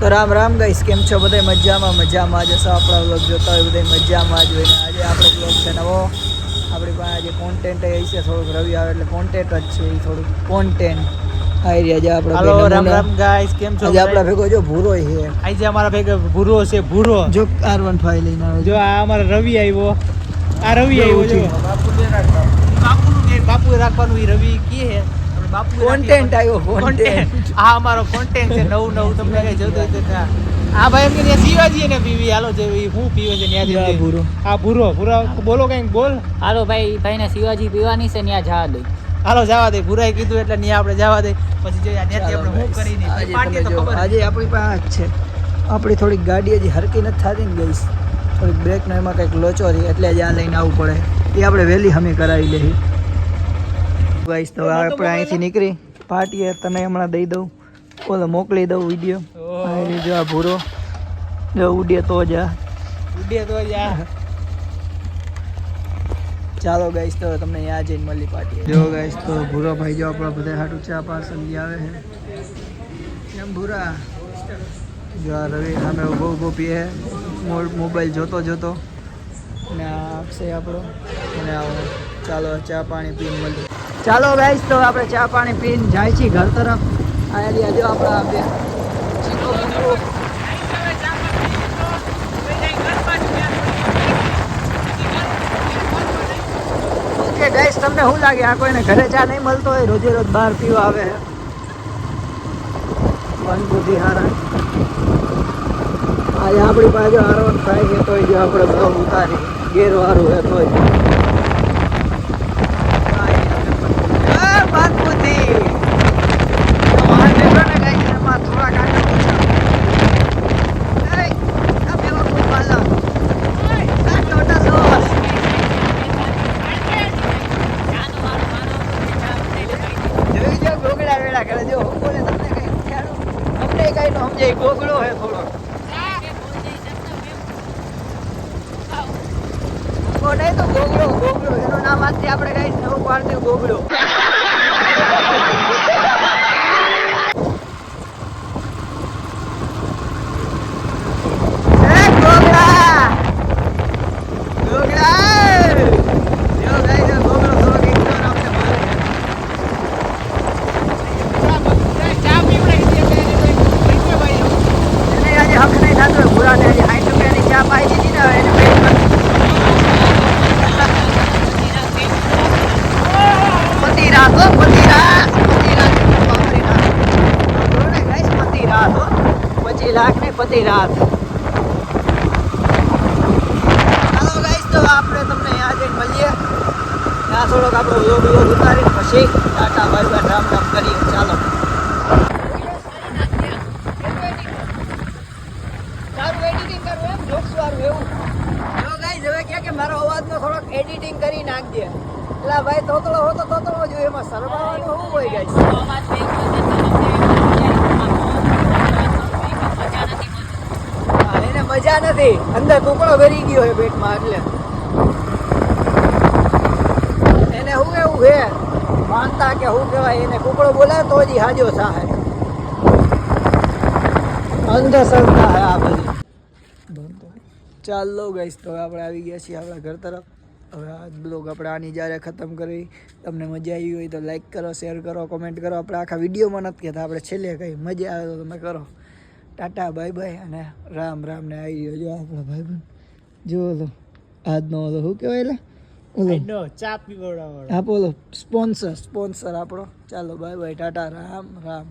તો રામ રામ ગાઈસ કેમ છો? બધા મજામાં મજામાં જશો આપણા બ્લોગ જોતા હોય બધા મજામાં જ હોય. આજે આપણો બ્લોગ છે નવો આપણી પાસે આજે કોન્ટેન્ટ એ છે થોડુંક રવિ આવે એટલે કોન્ટેન્ટ જ છે એ થોડુંક. કોન્ટેન્ટ આવી રહ્યા છે આપણે રામ રામ ગાઈસ કેમ છો આજે આપણા ભેગો જો ભૂરો છે. આજે અમારા ભેગા ભૂરો છે ભૂરો. જો આર વન ફાઈવ લઈને આવ્યો જો આ અમારો રવિ આવ્યો. આ રવિ આવ્યો જો. બાપુ બાપુનું બાપુ રાખવાનું એ રવિ કી હે? આપણે કોન્ટેન્ટ આવ્યો, content. આ અમારો કોન્ટેન્ટ છે નવું નવું તમને કઈ જોતું હોય તો ત્યાં. આ ભાઈ એમ કે ત્યાં શિવાજી ને પીવી હાલો જે હું પીવે છે ત્યાં ભૂરો. આ ભૂરો ભૂરો બોલો કંઈક બોલ. હાલો ભાઈ ભાઈને શિવાજી પીવાની છે ત્યાં જવા દઈ હાલો જવા દે. ભૂરાએ કીધું એટલે ત્યાં આપણે જવા દે. પછી જોઈએ ત્યાંથી આપણે હું કરી આજે પાર્ટી તો ખબર આજે આપણી પાસે છે. આપણી થોડીક ગાડી હજી હરકી નથી થતી ને ગઈશ થોડીક બ્રેકનો એમાં કંઈક લોચો રહી એટલે જ આ લઈને આવવું પડે. એ આપણે વહેલી હમી કરાવી લઈ ગાઈસ તો આપણે અહીંથી નીકળી. પાર્ટીએ તને હમણાં દઈ દઉં. ઓલો મોકલી દઉં વીડિયો અહીં જો આ ભૂરો. જો ઉડે તો જ આ. ઉડે તો જા ચાલો ગાઈસ તો તમને યાદ જઈને મળી પાર્ટી જો ગાઈસ તો ભૂરો ભાઈ જો આપણા બધા હાટુ ચા પાર્સલ લઈ આવે છે. એમ ભૂરા? જો આ રવિ સામે ઊભો ઊભો પીએ મોબાઈલ જોતો જોતો. ને આ આપશે આપણો. અને ચાલો ચા પાણી પીને મળીએ ચાલો ગાઈસ તો આપણે ચા પાણી પીને જાય છીએ ઘર તરફ. આયા જો આપણા બે ઓકે ગાઈસ તમને શું લાગે? આ કોઈને ઘરે ચા નહીં મળતો હોય? રોજે રોજ બહાર પીવા આવે બુદ્ધિ હારા. આજે આપણી પાસે આરો થાય છે, તોય જો આપણે બહુ ઉતારી ગેરવારું હે તોય આ મન બુદ્ધિ તમારે દેખો ને ગાઈસ એમાં થોડા કાંટા ઓછા એય, આ પેલો કોઈ પાલા આ ટોટા સોસ જોઈ જો કરે જો બોલે તમને કઈ ખ્યાલ અમને કઈ નો સમજાય ગોગળો હે થોડો. નહીં તો ગોગળો ગોગળો, એનું નામ આજથી આપણે કઈ નવું પાડતું ગોગડો એ ગોગડા ગોગડા જો ગાઈ જો ગોગડો થોડો કંઈક તો આપણે બોલે ચા પીવડાવી દે કે એને કોઈ પૈસે ભાઈ એને આજે હક નહીં થતો હોય ભૂરાને આજે સાઠ રૂપિયાની ચા પાઈ દીધી ને એને પેટમાં પતિ રાત હો પતિ રાત પતિ રાત બાપરી રાત બોલો ને guys, પતિ રાત હો પચીસ રાત ચાલો તો મળીએ. ત્યાં થોડોક આપણો યોગ યોગ ઉતારીને પછી ટાટા બાય બાય રામ મારો અવાજનો થોડોક એડિટિંગ કરી નાખજે. એટલે ભાઈ તોતળો હો તો તોતળો જોઈએ એમાં શરમાવાનું શું હોય ગાઈસ હા, એને નથી. અંદર કુકડો ભરી ગયો છે પેટમાં એટલે. એને શું એવું છે? માનતા કે શું કહેવાય? એને કુકડો બોલાવે તો જ હાજો થાય અંધશ્રદ્ધા હે આ બધી. ચાલો ગઈશ તો આપણે આવી ગયા છીએ આપણા ઘર તરફ. હવે આ બ્લોગ આપણે આની જ્યારે ખતમ કરી, તમને મજા આવી હોય તો લાઈક કરો શેર કરો કોમેન્ટ કરો. આપણે આખા વિડીયોમાં નથી કહેતા, આપણે છેલ્લે કંઈ મજા આવે તો તમે કરો. ટાટા બાય બાય અને રામ રામ ને આવી ગયો. જો ભાઈ ભાઈ જો ઓલો આજનો ઓલો શું કહેવાય એટલે? ઓલો નો ચા પીવડાવો આપો ઓલો સ્પોન્સર સ્પોન્સર આપણો. ચાલો બાય બાય ટાટા રામ રામ.